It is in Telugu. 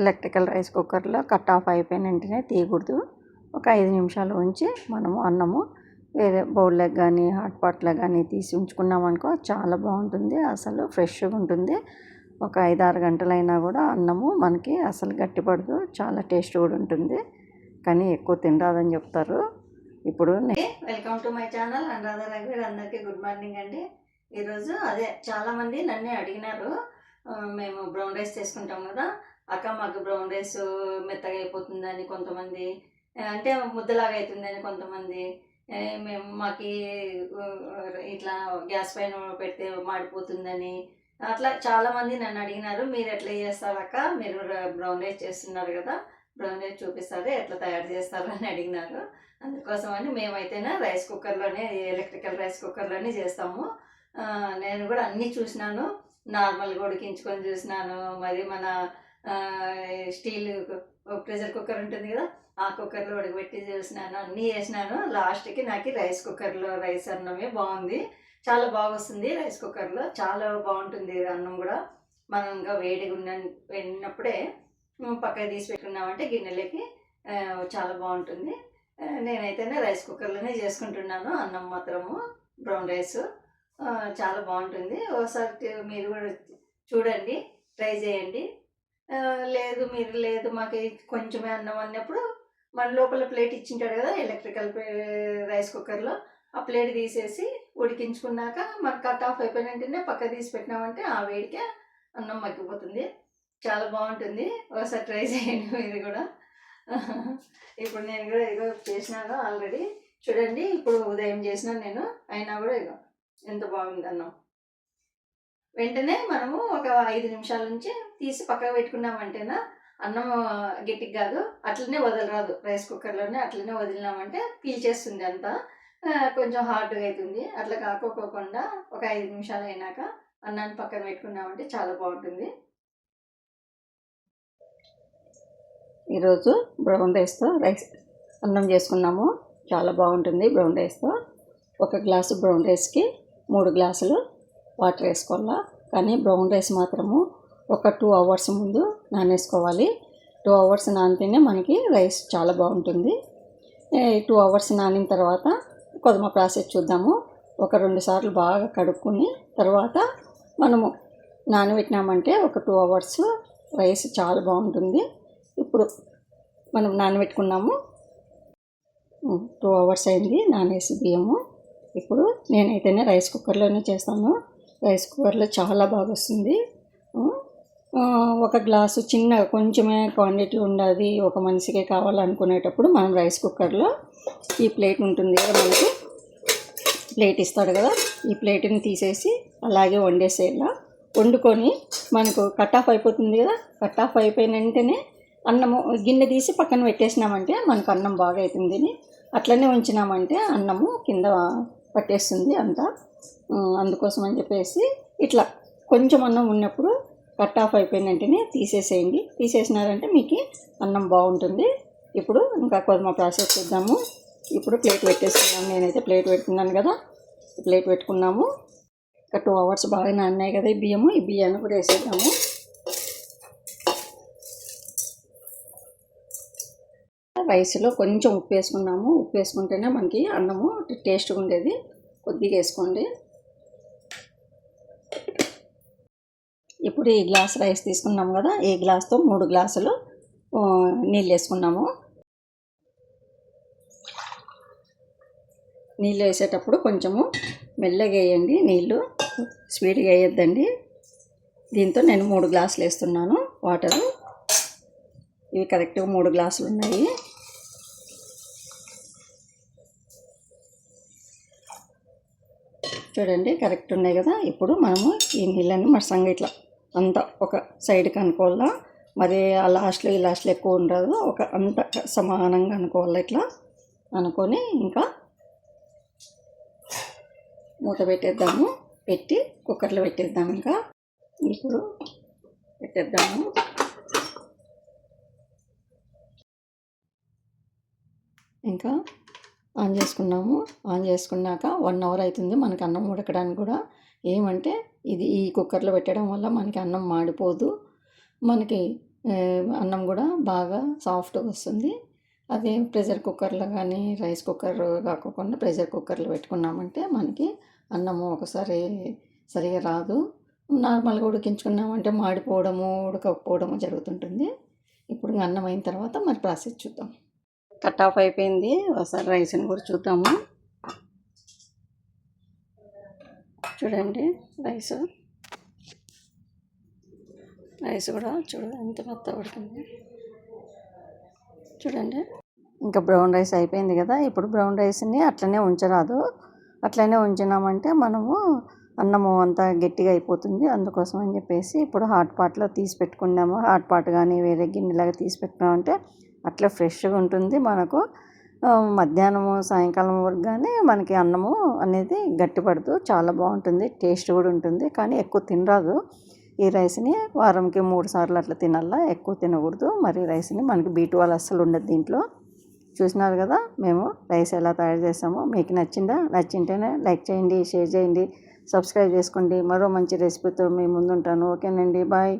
ఎలక్ట్రికల్ రైస్ కుక్కర్లో కట్ ఆఫ్ అయిపోయిన వెంటనే తీయకూడదు. ఒక ఐదు నిమిషాలు ఉంచి మనము అన్నము వేరే బౌల్లోకి కానీ హాట్ పాట్లో కానీ తీసి ఉంచుకున్నాం అనుకో చాలా బాగుంటుంది. అసలు ఫ్రెష్గా ఉంటుంది. ఒక ఐదు ఆరు గంటలైనా కూడా అన్నము మనకి అసలు గట్టిపడదు. చాలా టేస్ట్ కూడా ఉంటుంది. కానీ ఎక్కువ తినరాదని చెప్తారు. ఇప్పుడు welcome to my channel. Anuradha రఘువీర్ అందరికీ గుడ్ మార్నింగ్ అండి. ఈరోజు అదే చాలామంది నన్నే అడిగినారు. మేము బ్రౌన్ రైస్ చేసుకుంటాం కదా. అక్క మాకు బ్రౌన్ రైస్ మెత్తగా అయిపోతుందని కొంతమంది అంటే ముద్దలాగా అవుతుందని కొంతమంది మేము మాకు ఇట్లా గ్యాస్ పైన పెడితే మాడిపోతుందని అట్లా చాలామంది నన్ను అడిగినారు మీరు ఎట్లా చేస్తారు అక్క? మీరు బ్రౌన్ రైస్ చేస్తున్నారు కదా బ్రౌన్ రైస్ చూపిస్తారు ఎట్లా తయారు చేస్తారు? అని అడిగినారు. అందుకోసమని మేమైతేనే రైస్ కుక్కర్లోనే ఎలక్ట్రికల్ రైస్ కుక్కర్లోనే చేస్తాము. నేను కూడా అన్నీ చూసినాను నార్మల్గా ఉడికించుకొని చూసినాను మరి మన స్టీల్ ప్రెషర్ కుక్కర్ ఉంటుంది కదా ఆ కుక్కర్లో ఉడకబెట్టి చేసినాను అన్నీ చేసినాను. లాస్ట్కి నాకు రైస్ కుక్కర్లో రైస్ అన్నమే బాగుంది. చాలా బాగా వస్తుంది రైస్ కుక్కర్లో చాలా బాగుంటుంది అన్నం కూడా. మనం ఇంకా వేడిగా ఉన్న వెళ్ళినప్పుడే పక్కకి తీసి పెట్టుకున్నామంటే గిన్నెలకి చాలా బాగుంటుంది. నేనైతేనే రైస్ కుక్కర్లోనే చేసుకుంటున్నాను అన్నం మాత్రము బ్రౌన్ రైస్. చాలా బాగుంటుంది. ఒకసారి మీరు కూడా చూడండి ట్రై చేయండి. లేదు మీరు లేదు మాకు కొంచెమే అన్నం అన్నప్పుడు మన లోపల ప్లేట్ ఇచ్చింటాడు కదా ఎలక్ట్రికల్ రైస్ కుక్కర్లో ఆ ప్లేట్ తీసేసి ఉడికించుకున్నాక మనకు కట్ ఆఫ్ అయిపోయిన వెంటనే పక్క తీసి పెట్టినామంటే ఆ వేడికే అన్నం మగ్గిపోతుంది. చాలా బాగుంటుంది. ఒకసారి ట్రై చేయండి మీరు కూడా. ఇప్పుడు నేను కూడా ఏదో చేసినాను ఆల్రెడీ. చూడండి ఇప్పుడు ఉదయం చేసినాను నేను అయినా కూడా ఇగో ఎంత బాగుంది అన్నం. వెంటనే మనము ఒక ఐదు నిమిషాల నుంచి తీసి పక్కకు పెట్టుకున్నామంటేనా అన్నం గట్టికి కాదు అట్లనే వదలరాదు. రైస్ కుక్కర్లోనే అట్లనే వదిలినామంటే పీల్చేస్తుంది అంతా. కొంచెం హార్డ్గా అవుతుంది అట్లా కాకోకోకుండా ఒక ఐదు నిమిషాలు అయినాక అన్నాన్ని పక్కన పెట్టుకున్నామంటే చాలా బాగుంటుంది. ఈరోజు బ్రౌన్ రైస్తో రైస్ అన్నం చేసుకున్నాము. చాలా బాగుంటుంది బ్రౌన్ రైస్తో ఒక గ్లాసు బ్రౌన్ రైస్కి మూడు గ్లాసులు వాటర్ వేసుకోవాలా? కానీ బ్రౌన్ రైస్ మాత్రము ఒక టూ అవర్స్ ముందు నానేసుకోవాలి. టూ అవర్స్ నానితేనే మనకి రైస్ చాలా బాగుంటుంది. టూ అవర్స్ నానిన తర్వాత కొద్దిమ ప్రాసెస్ చూద్దాము. ఒక రెండు సార్లు బాగా కడుక్కుని తర్వాత మనము నానబెట్టినామంటే ఒక టూ అవర్స్ రైస్ చాలా బాగుంటుంది. ఇప్పుడు మనం నానబెట్టుకున్నాము. టూ అవర్స్ అయింది నానేసి బియ్యము. ఇప్పుడు నేనైతేనే రైస్ కుక్కర్లోనే చేస్తాను. రైస్ కుక్కర్లో చాలా బాగా వస్తుంది. ఒక గ్లాసు చిన్న కొంచెమే క్వాంటిటీ ఉండాలి ఒక మనిషికే కావాలనుకునేటప్పుడు మనం రైస్ కుక్కర్లో ఈ ప్లేట్ ఉంటుంది కదా మనకి. ప్లేట్ ఇస్తాడు కదా ఈ ప్లేట్ని తీసేసి అలాగే వండేసేలా వండుకొని మనకు కట్ ఆఫ్ అయిపోతుంది కదా కట్ ఆఫ్ అయిపోయిన వెంటనే అన్నము గిన్నె తీసి పక్కన పెట్టేసినామంటే మనకు అన్నం బాగా అవుతుంది అట్లనే ఉంచినామంటే అన్నము కింద పట్టేస్తుంది అంతా. అందుకోసం అని చెప్పేసి ఇట్లా కొంచెం అన్నం ఉన్నప్పుడు కట్ ఆఫ్ అయిపోయిన వెంటనే తీసేసేయండి. తీసేసినారంటే మీకు అన్నం బాగుంటుంది. ఇప్పుడు ఇంకా కొద్దిమ ప్రాసెస్ చూద్దాము. ఇప్పుడు ప్లేట్ పెట్టేసుకున్నాను. నేనైతే ప్లేట్ పెట్టుకున్నాను కదా. ప్లేట్ పెట్టుకున్నాము. ఇంకా టూ అవర్స్ బాగా నాన్నాయి కదా ఈ బియ్యము. ఈ బియ్యాన్ని కూడా వేసేద్దాము. రైస్లో కొంచెం ఉప్పు వేసుకున్నాము. ఉప్పు వేసుకుంటేనే మనకి అన్నము టేస్ట్గా ఉండేది. కొద్దిగా వేసుకోండి ఇప్పుడు ఈ గ్లాస్ రైస్ తీసుకున్నాము కదా ఈ గ్లాస్తో మూడు గ్లాసులు నీళ్ళు వేసుకున్నాము నీళ్ళు వేసేటప్పుడు కొంచెము మెల్లగా వేయండి నీళ్ళు స్పీడ్గా వేయొద్దండి. దీంతో నేను మూడు గ్లాసులు వేస్తున్నాను వాటరు. ఇవి కరెక్ట్గా మూడు గ్లాసులు ఉన్నాయి చూడండి కరెక్ట్ ఉన్నాయి కదా? ఇప్పుడు మనము ఈ నీళ్ళని మరసంగా ఇట్లా అంత ఒక సైడ్కి అనుకోవాలా? మరి ఆ లాస్ట్లో ఈ లాస్ట్లో ఎక్కువ ఉండదు ఒక అంత సమానంగా అనుకోవాలి ఇట్లా? అనుకొని ఇంకా మూత పెట్టేద్దాము పెట్టి కుక్కర్లో పెట్టేద్దాము ఇంకా. ఇప్పుడు పెట్టేద్దాము. ఇంకా ఆన్ చేసుకున్నాము. ఆన్ చేసుకున్నాక వన్ అవర్ అవుతుంది మనకి అన్నం ఉడకడానికి కూడా. ఏమంటే ఇది ఈ కుక్కర్లో పెట్టడం వల్ల మనకి అన్నం మాడిపోదు. మనకి అన్నం కూడా బాగా సాఫ్ట్గా వస్తుంది. అదే ప్రెషర్ కుక్కర్లో కానీ రైస్ కుక్కర్ కాకుండా ప్రెషర్ కుక్కర్లో పెట్టుకున్నామంటే మనకి అన్నము ఒకసారి సరిగా రాదు. నార్మల్గా ఉడికించుకున్నామంటే మాడిపోవడము ఉడకపోవడము జరుగుతుంటుంది. ఇప్పుడు అన్నం అయిన తర్వాత మరి ప్రాసెస్ చూద్దాం. కట్ ఆఫ్ అయిపోయింది. ఒకసారి రైస్ని కూడా చూద్దాము. చూడండి రైస్. రైస్ కూడా చూడ ఎంత మెత్త ఉడికింది. చూడండి ఇంకా బ్రౌన్ రైస్ అయిపోయింది కదా. ఇప్పుడు బ్రౌన్ రైస్ని అట్లనే ఉంచరాదు. అట్లనే ఉంచినామంటే మనము అన్నము అంతా గట్టిగా అయిపోతుంది. అందుకోసం అని చెప్పేసి ఇప్పుడు హాట్ పాట్లో తీసి పెట్టుకున్నాము. హాట్ పాట్ కానీ వేరే గిన్నెలాగా తీసి పెట్టుకున్నామంటే అట్లా ఫ్రెష్గా ఉంటుంది. మనకు మధ్యాహ్నము సాయంకాలం వరకు కానీ మనకి అన్నము అనేది గట్టిపడుతూ చాలా బాగుంటుంది. టేస్ట్ కూడా ఉంటుంది. కానీ ఎక్కువ తినరాదు. ఈ రైస్ని వారంకి మూడు సార్లు అట్లా తినాలా? ఎక్కువ తినకూడదు. మరి రైస్ని మనకి బీటు వాళ్ళు అస్సలు ఉండదు దీంట్లో. చూసినారు కదా? మేము రైస్ ఎలా తయారు చేస్తామో. మీకు నచ్చిందా? నచ్చింటేనే లైక్ చేయండి షేర్ చేయండి సబ్స్క్రైబ్ చేసుకోండి. మరో మంచి రెసిపీతో మీ ముందుంటాను. ఓకేనండి. బాయ్.